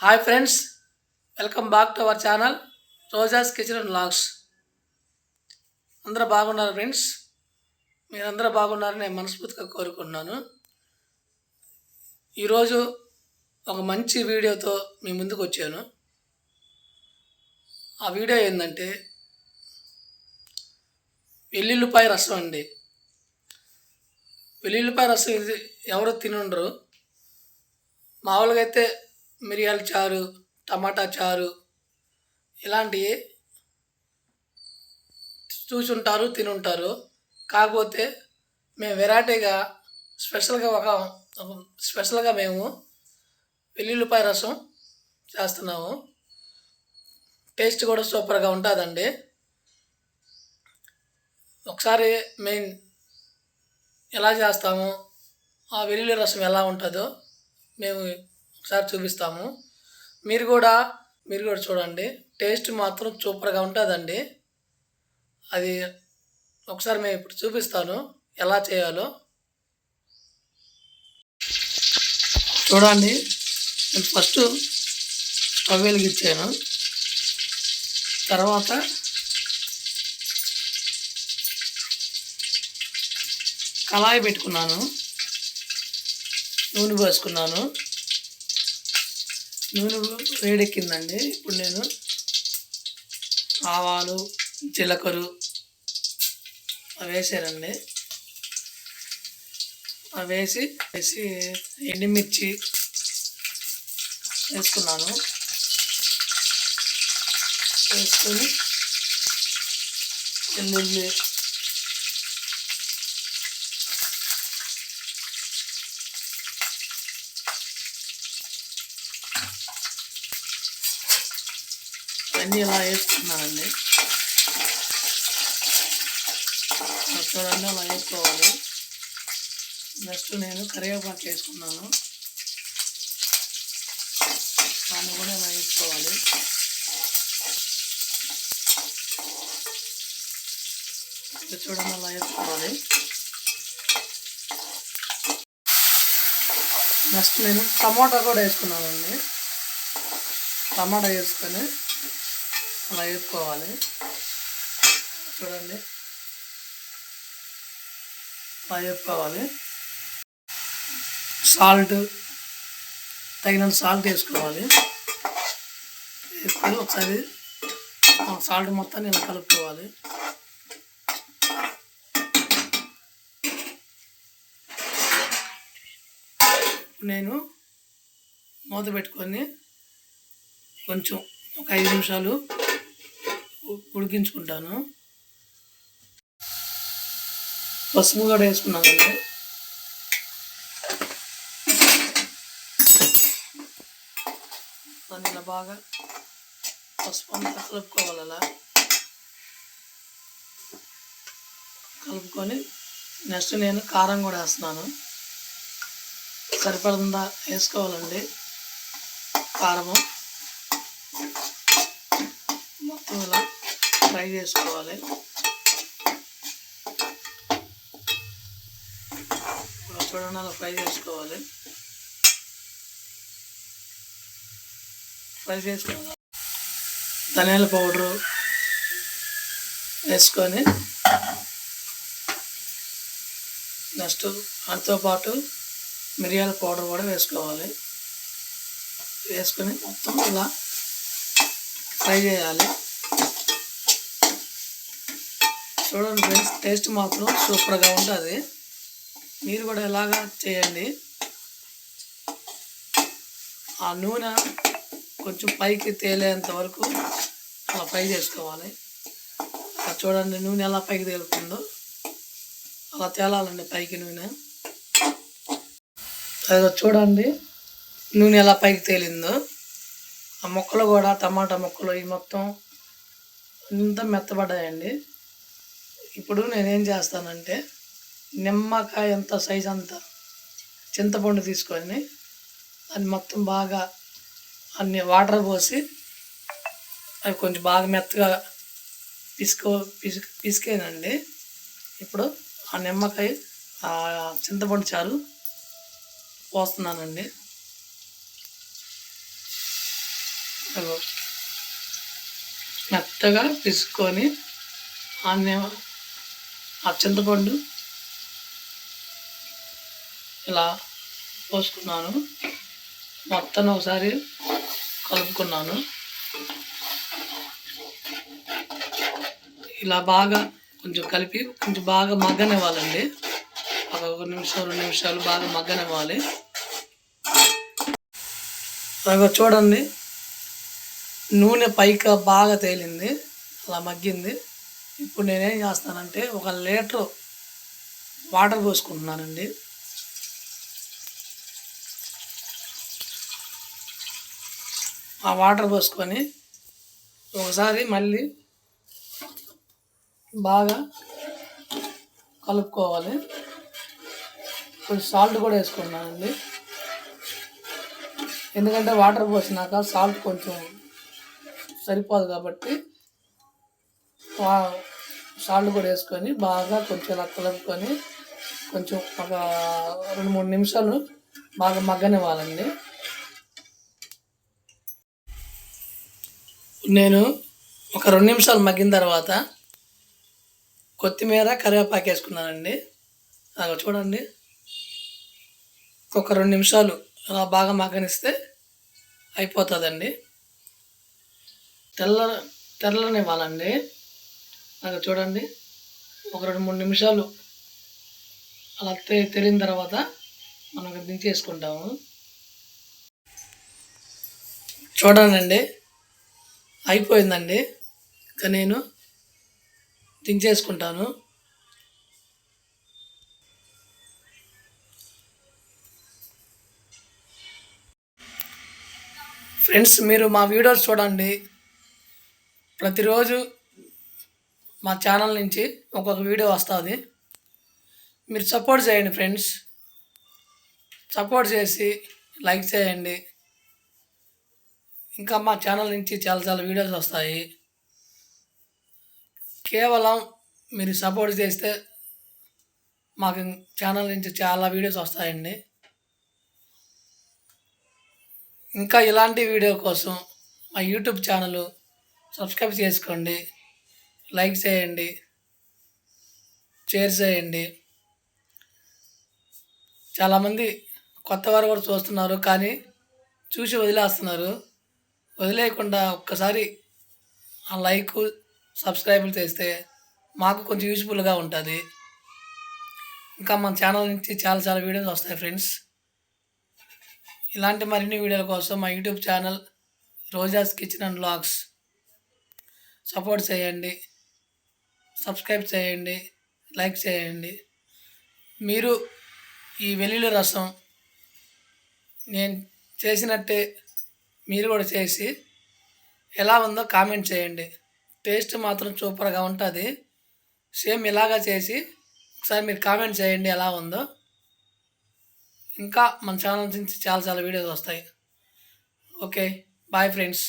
Hi friends welcome back to our channel Roja's kitchen and vlogs. అందరూ బాగున్నారు friends? మీరందరూ బాగున్నారని నేను మనస్ఫూర్తిగా కోరుకుంటున్నాను. ఈరోజు ఒక మంచి వీడియోతో మీ ముందుకు వచ్చాను. ఆ వీడియో ఏంటంటే వెల్లుల్లిపాయ రసం అండి. వెల్లుల్లిపాయ రసం ఇది ఎవరు తినుండరు? మామూలుగా అయితే మిరియాల చారు టమాటా చారు ఇలాంటివి చూసుంటారు తినుంటారు. కాకపోతే మేము వెరైటీగా స్పెషల్గా ఒక ఒక స్పెషల్గా మేము వెల్లుల్లిపాయ రసం చేస్తున్నాము. టేస్ట్ కూడా సూపర్గా ఉంటుందండి. ఒకసారి మేము ఎలా చేస్తాము ఆ వెల్లుల్లి రసం ఎలా ఉంటుందో మేము ఒకసారి చూపిస్తాము. మీరు కూడా మీరు కూడా చూడండి. టేస్ట్ మాత్రం సూపర్గా ఉంటుందండి. అది ఒకసారి మేము ఇప్పుడు చూపిస్తాను. ఎలా చేయాలో. చూడండి. నేను ఫస్ట్ స్టవ్ వెలిగించాను. తర్వాత కళాయి పెట్టుకున్నాను. నూనె పోసుకున్నాను. నూనె వేడెక్కిందండి. ఇప్పుడు నేను ఆవాలు జీలకర్ర అవి వేసానండి. అవి వేసి వేసి ఎండుమిర్చి వేసుకున్నాను. వేసుకొని ఎల్లుల్లి అన్నీ ఇలా వేసుకున్నానండి? చూడండి అలా వేసుకోవాలి? నెక్స్ట్ నేను కరివేపాకు వేసుకున్నాను. దాన్ని కూడా ఇలా వేసుకోవాలి? చూడండి అలా వేసుకోవాలి. నెక్స్ట్ నేను టమాటా కూడా వేసుకున్నానండి. టమాటా వేసుకొని అలా వేసుకోవాలి. చూడండి. అలా వేసుకోవాలి. సాల్ట్ తగినంత సాల్ట్ వేసుకోవాలి. వేసుకొని ఒకసారి సాల్ట్ మొత్తాన్ని ఇలా కలుపుకోవాలి. నేను మూత పెట్టుకొని కొంచెం ఒక ఐదు నిమిషాలు ఉడికించుకుంటాను. పసుపు కూడా వేసుకున్నానండి దాన్ని ఇలా బాగా పసుపు అంతా కలుపుకోవాలి అలా. కలుపుకొని నెక్స్ట్ నేను కారం కూడా వేస్తున్నాను. సరిపడుతుందా వేసుకోవాలండి కారము. మొత్తం ఇలా ఫ్రై చేసుకోవాలి చూడండి అలా ఫ్రై చేసుకోవాలి ఫ్రై చేసుకోవాలి ధనియాల పౌడరు వేసుకొని నెక్స్ట్ దాంతో పాటు మిరియాల పౌడర్ కూడా వేసుకోవాలి. వేసుకొని మొత్తం ఇలా ఫ్రై చేయాలి. చూడండి ఫ్రెండ్స్ టేస్ట్ మాత్రం సూపర్గా ఉంటుంది. మీరు కూడా ఎలాగా చేయండి. ఆ నూనె కొంచెం పైకి తేలేంత వరకు అలా ఫ్రై చేసుకోవాలి. అలా చూడండి నూనె ఎలా పైకి తేలుతుందో. అలా తేలాలండి పైకి నూనె. అదిగో చూడండి నూనె ఎలా పైకి తేలిందో. ఆ మొక్కలు కూడా టమాటా ముక్కలు ఈ మొత్తం ఇంత మెత్తబడ్డాయండి. ఇప్పుడు నేనేం చేస్తానంటే నిమ్మకాయ ఎంత సైజ్ అంత చింతపండు తీసుకొని అది మొత్తం బాగా అన్ని వాటర్ పోసి అవి కొంచెం బాగా మెత్తగా పిసుకో పిసుకు పిసికేనండి. ఇప్పుడు ఆ నిమ్మకాయ ఆ చింతపండు చారు పోస్తున్నానండి. మెత్తగా పిసుకొని ఆమె ఆ చింతపండు ఇలా పోసుకున్నాను. మొత్తం ఒకసారి కలుపుకున్నాను. ఇలా బాగా కొంచెం కలిపి కొంచెం బాగా మగ్గనివ్వాలండి. ఒక ఒక నిమిషం రెండు నిమిషాలు బాగా మగ్గనివ్వాలి. అలాగే చూడండి. నూనె పైకి బాగా తేలింది. అలా మగ్గింది. ఇప్పుడు నేనేం చేస్తానంటే ఒక లీటర్ వాటర్ పోసుకుంటున్నానండి. ఆ వాటర్ పోసుకొని ఒకసారి మళ్ళీ బాగా కలుపుకోవాలి. కొంచెం సాల్ట్ కూడా వేసుకున్నానండి ఎందుకంటే వాటర్ పోసినాక సాల్ట్ కొంచెం సరిపోదు కాబట్టి సాల్ట్ కూడా వేసుకొని బాగా కొంచెం ఇలా కలుపుకొని కొంచెం ఒక రెండు మూడు నిమిషాలు బాగా మగ్గనివ్వాలండి. నేను ఒక రెండు నిమిషాలు మగ్గిన తర్వాత కొత్తిమీర కరివేపాకు వేసుకున్నానండి. అలా చూడండి. ఒక రెండు నిమిషాలు అలా బాగా మగ్గనిస్తే అయిపోతుందండి. తెల్ల తెల్లనివ్వాలండి. అలా చూడండి. ఒక రెండు మూడు నిమిషాలు అలా తె తెలిన తర్వాత మనం ఇక్కడ దించేసుకుంటాము. చూడండి అయిపోయిందండి. ఇంకా నేను దించేసుకుంటాను. ఫ్రెండ్స్ మీరు మా వీడియోస్ చూడండి. ప్రతిరోజు మా ఛానల్ నుంచి ఒక్కొక్క వీడియో వస్తుంది. మీరు సపోర్ట్ చేయండి ఫ్రెండ్స్. సపోర్ట్ చేసి లైక్ చేయండి. ఇంకా మా ఛానల్ నుంచి చాలా చాలా వీడియోస్ వస్తాయి. కేవలం మీరు సపోర్ట్ చేస్తే మాకు ఛానల్ నుంచి చాలా వీడియోస్ వస్తాయండి. ఇంకా ఇలాంటి వీడియో కోసం మా యూట్యూబ్ ఛానల్ సబ్స్క్రైబ్ చేసుకోండి. లైక్ చేయండి షేర్ చేయండి. చాలామంది కొత్త వారు కూడా చూస్తున్నారు కానీ చూసి వదిలేస్తున్నారు. వదిలేయకుండా ఒక్కసారి ఆ లైక్ సబ్స్క్రైబులు చేస్తే మాకు కొంచెం యూజ్ఫుల్గా ఉంటుంది. ఇంకా మన ఛానల్ నుంచి చాలా చాలా వీడియోస్ వస్తాయి ఫ్రెండ్స్. ఇలాంటి మరిన్ని వీడియోల కోసం మా YouTube channel Roja's kitchen and blogs support చేయండి. సబ్స్క్రైబ్ చేయండి లైక్ చేయండి. మీరు ఈ వెల్లుల్లి రసం నేను చేసినట్టే మీరు కూడా చేసి ఎలా ఉందో కామెంట్ చేయండి. టేస్ట్ మాత్రం సూపర్గా ఉంటుంది. సేమ్ ఇలాగా చేసి ఒకసారి మీరు కామెంట్ చేయండి ఎలా ఉందో. ఇంకా మన ఛానల్ నుంచి చాలా చాలా వీడియోస్ వస్తాయి. Okay bye friends.